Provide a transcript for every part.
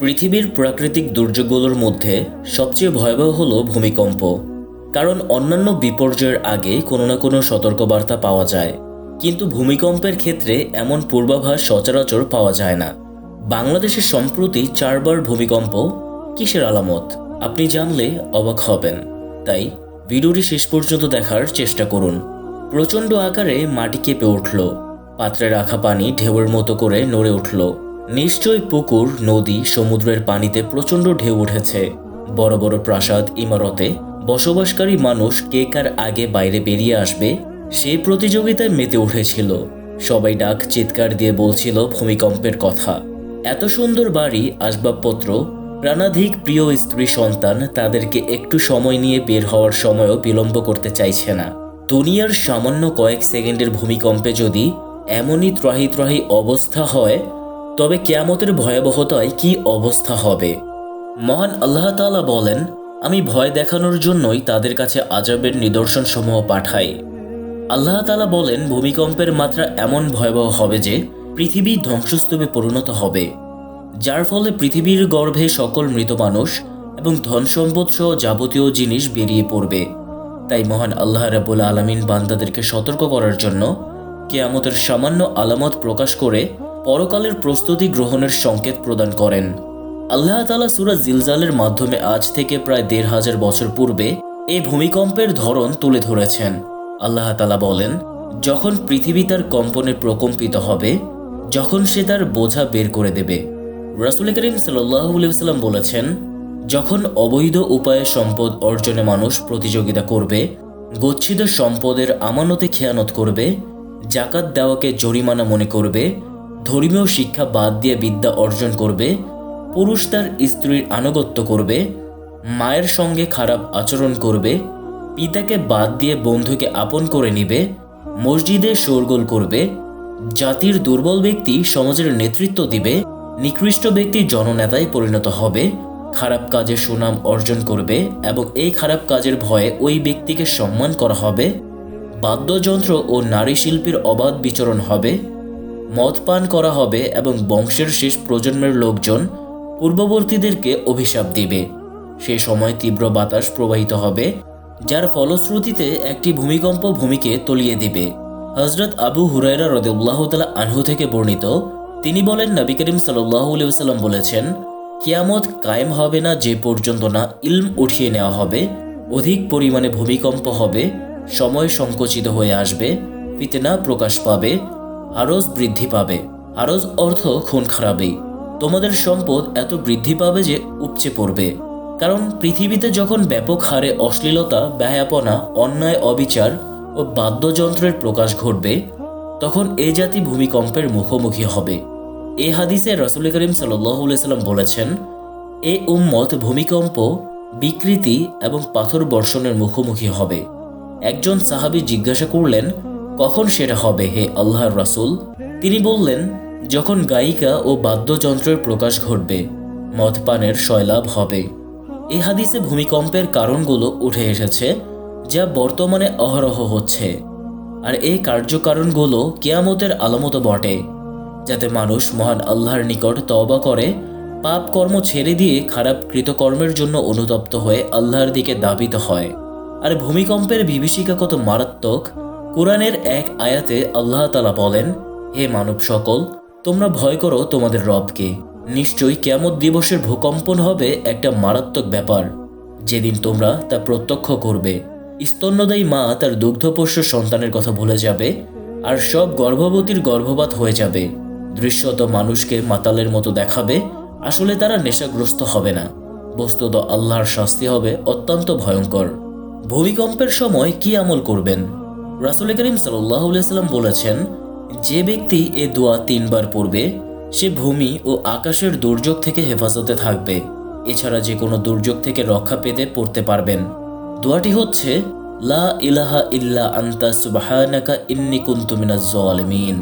পৃথিবীর প্রাকৃতিক দুর্যোগগুলোর মধ্যে সবচেয়ে ভয়াবহ হল ভূমিকম্প। কারণ অন্যান্য বিপর্যয়ের আগে কোনো না কোনো সতর্কবার্তা পাওয়া যায়। কিন্তু ভূমিকম্পের ক্ষেত্রে এমন পূর্বাভাস সচরাচর পাওয়া যায় না। বাংলাদেশে সম্প্রতি চারবার ভূমিকম্প কিসের আলামত? আপনি জানলে অবাক হবেন। তাই ভিডিওটি শেষ পর্যন্ত দেখার চেষ্টা করুন। প্রচণ্ড আকারে মাটি কেঁপে উঠল। পাত্রে রাখা পানি ঢেউয়ের মতো করে নড়ে উঠল। নিশ্চয় পুকুর, নদী, সমুদ্রের পানিতে প্রচণ্ড ঢেউ উঠেছে। বড় বড় প্রাসাদ, ইমারতে বসবাসকারী মানুষ কে কার আগে বাইরে বেরিয়ে আসবে সেই প্রতিযোগিতায় মেতে উঠেছিল। সবাই ডাক চিৎকার দিয়ে বলছিল ভূমিকম্পের কথা। এত সুন্দর বাড়ি, আসবাবপত্র, প্রাণাধিক প্রিয় স্ত্রী সন্তান তাদেরকে একটু সময় নিয়ে বের হওয়ার সময়ও বিলম্ব করতে চাইছে না। দুনিয়ার সামান্য কয়েক সেকেন্ডের ভূমিকম্পে যদি এমনই ত্রাহি ত্রাহি অবস্থা হয় তবে কেয়ামতের ভয়াবহতায় কি অবস্থা হবে? মহান আল্লাহ তাআলা বলেন, আমি ভয় দেখানোর জন্যই তাদের কাছে আজাবের নিদর্শন সমূহ পাঠাই। আল্লাহ তাআলা বলেন, ভূমিকম্পের মাত্রা এমন ভয়াবহ হবে যে পৃথিবী ধ্বংসস্তূপে পরিণত হবে, যার ফলে পৃথিবীর গর্ভে সকল মৃত মানুষ এবং ধন সম্পদ সহ যাবতীয় জিনিস বেরিয়ে পড়বে। তাই মহান আল্লাহ রাবুল আলমিন বান্দাদেরকে সতর্ক করার জন্য কেয়ামতের সামান্য আলামত প্রকাশ করে পরকালের প্রস্তুতি গ্রহণের সংকেত প্রদান করেন। আল্লাহ তালা সুরা জিলজালের মাধ্যমে আজ থেকে প্রায় দেড় হাজার বছর পূর্বে এই ভূমিকম্পের ধরন তুলে ধরেছেন। আল্লাহ তালা বলেন, যখন পৃথিবী তার কম্পনে প্রকম্পিত হবে, যখন সে তার বোঝা বের করে দেবে। রাসুল করিম সাল্লাম বলেছেন, যখন অবৈধ উপায়ে সম্পদ অর্জনে মানুষ প্রতিযোগিতা করবে, গচ্ছিত সম্পদের আমানতে খেয়ানত করবে, জাকাত দেওয়াকে জরিমানা মনে করবে ধর্মীয় শিক্ষা বাদ দিয়ে বিদ্যা অর্জন করবে, পুরুষ তার স্ত্রীর আনুগত্য করবে, মায়ের সঙ্গে খারাপ আচরণ করবে, পিতাকে বাদ দিয়ে বন্ধুকে আপন করে নিবে, মসজিদে শোরগোল করবে, জাতির দুর্বল ব্যক্তি সমাজের নেতৃত্ব দিবে, নিকৃষ্ট ব্যক্তি জননেতায় পরিণত হবে, খারাপ কাজে সুনাম অর্জন করবে এবং এই খারাপ কাজের ভয়ে ওই ব্যক্তিকে সম্মান করা হবে, বাদ্যযন্ত্র ও নারী শিল্পীর অবাধ বিচরণ হবে। মদ পান করা হবে এবং বংশের শেষ প্রজন্মের লোকজন পূর্ববর্তীদেরকে অভিশাপ দিবে। সে সময় তীব্র বাতাস প্রবাহিত হবে, যার ফলশ্রুতিতে একটি ভূমিকম্প ভূমিকে তলিয়ে দিবে। হজরত আবু হুরাইরা রদুল্লাহ তালা আনহু থেকে বর্ণিত, তিনি বলেন, নবী করিম সাল্লাম বলেছেন, কিয়ামত কায়েম হবে না যে পর্যন্ত না ইলম উঠিয়ে নেওয়া হবে, অধিক পরিমাণে ভূমিকম্প হবে, সময় সংকুচিত হয়ে আসবে, ফিতনা প্রকাশ পাবে হারজ বৃদ্ধি পাবে। হারজ অর্থ খুন খারাপেই তোমাদের সম্পদ এত বৃদ্ধি পাবে যে উপচে পড়বে। কারণ পৃথিবীতে যখন ব্যাপক হারে অশ্লীলতা, ব্যয়াপনা, অন্যায়, অবিচার ও বাদ্যযন্ত্রের প্রকাশ ঘটবে, তখন এ জাতি ভূমিকম্পের মুখোমুখি হবে। এ হাদিসে রসুল করিম সাল্লাম বলেছেন, এ উম্মত ভূমিকম্প, বিকৃতি এবং পাথর বর্ষণের মুখোমুখি হবে। একজন সাহাবি জিজ্ঞাসা করলেন কখন সেটা হবে হে আল্লাহর রাসুল? তিনি বললেন, যখন গায়িকা ও বাদ্যযন্ত্রের প্রকাশ ঘটবে, মদপানের শয়লাভ হবে। এ হাদিসে ভূমিকম্পের কারণগুলো উঠে এসেছে, যা বর্তমানে অহরহ হচ্ছে। আর এই কার্যকারণগুলো কেয়ামতের আলামত বটে, যাতে মানুষ মহান আল্লাহর নিকট তওবা করে, পাপ কর্ম ছেড়ে দিয়ে খারাপ কৃতকর্মের জন্য অনুতপ্ত হয়ে আল্লাহর দিকে দাবিত হয়। আর ভূমিকম্পের বিভীষিকা কত মারাত্মক কোরআনের এক আয়াতে আল্লাহ তালা বলেন, হে মানব সকল, তোমরা ভয় করো তোমাদের রবকে। নিশ্চয়ই কেমত দিবসের ভূকম্পন হবে একটা মারাত্মক ব্যাপার। যেদিন তোমরা তা প্রত্যক্ষ করবে। স্তন্যদায়ী মা তার দুগ্ধপোষ্য সন্তানের কথা ভুলে যাবে, আর সব গর্ভবতীর গর্ভপাত হয়ে যাবে। দৃশ্যত মানুষকে মাতালের মতো দেখাবে, আসলে তারা নেশাগ্রস্ত হবে না। বস্তুত আল্লাহর শাস্তি হবে অত্যন্ত ভয়ঙ্কর। ভূমিকম্পের সময় কি আমল করবেন? রাসুল করিম সাল্লাম বলেছেন, যে ব্যক্তি এ দোয়া তিনবার পড়বে, সে ভূমি ও আকাশের দুর্যোগ থেকে হেফাজতে থাকবে। এছাড়া যে কোনো দুর্যোগ থেকে রক্ষা পেতে পড়তে পারবেন। দোয়াটি হচ্ছে, লা ইলাহা ইল্লা আন্তা সুবাহানাকা ইন্নি কুন্তু মিনাজ জালিমিন।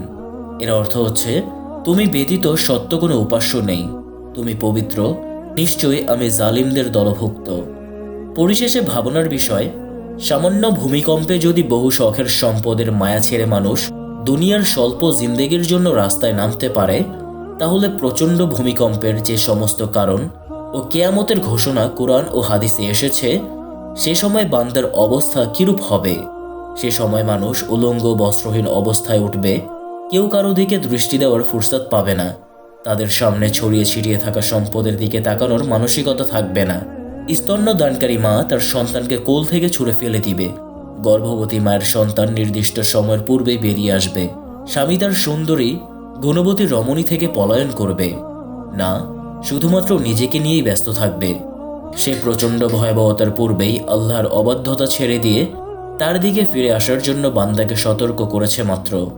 এর অর্থ হচ্ছে, তুমি ব্যতীত সত্য কোনো উপাস্য নেই। তুমি পবিত্র, নিশ্চয়ই আমি জালিমদের দলভুক্ত। পরিশেষে ভাবনার বিষয় সামান্য ভূমিকম্পে যদি বহু শখের সম্পদের মায়া ছেড়ে মানুষ দুনিয়ার স্বল্প জিন্দেগির জন্য রাস্তায় নামতে পারে, তাহলে প্রচণ্ড ভূমিকম্পের যে সমস্ত কারণ ও কেয়ামতের ঘোষণা কোরআন ও হাদিসে এসেছে, সে সময় বান্দার অবস্থা কিরূপ হবে? সে সময় মানুষ উলঙ্গ বস্ত্রহীন অবস্থায় উঠবে, কেউ কারও দিকে দৃষ্টি দেওয়ার ফুরসত পাবে না। তাদের সামনে ছড়িয়ে ছিটিয়ে থাকা সম্পদের দিকে তাকানোর মানসিকতা থাকবে না। স্তন্য দানকারী মা তার সন্তানকে কোল থেকে ছুঁড়ে ফেলে দিবে। গর্ভবতী মায়ের সন্তান নির্দিষ্ট সময়ের পূর্বেই বেরিয়ে আসবে। স্বামী তার সুন্দরী গুণবতী রমণী থেকে পলায়ন করবে। না, শুধুমাত্র নিজেকে নিয়েই ব্যস্ত থাকবে। সে প্রচণ্ড ভয়াবহতার পূর্বেই আল্লাহর অবাধ্যতা ছেড়ে দিয়ে তার দিকে ফিরে আসার জন্য বান্দাকে সতর্ক করেছে মাত্র।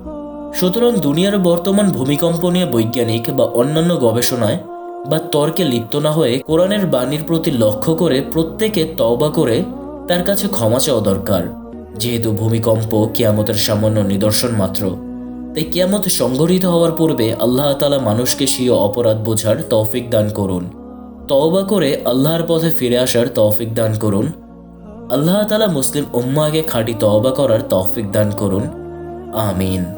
সুতরাং দুনিয়ার বর্তমান ভূমিকম্প নিয়ে বৈজ্ঞানিক বা অন্যান্য গবেষণায় বা তর্কে লিপ্ত না হয়ে কোরআনের বাণীর প্রতি লক্ষ্য করে প্রত্যেকে তওবা করে তার কাছে ক্ষমা চাওয়া দরকার। যেহেতু ভূমিকম্প কিয়ামতের সামান্য নিদর্শন মাত্র, তাই কিয়ামত সংঘটিত হওয়ার পূর্বে আল্লাহ তালা মানুষকে স্বীয় অপরাধ বোঝার তৌফিক দান করুন। তওবা করে আল্লাহর পথে ফিরে আসার তৌফিক দান করুন। আল্লাহ তালা মুসলিম উম্মাকে খাঁটি তওবা করার তৌফিক দান করুন। আমিন।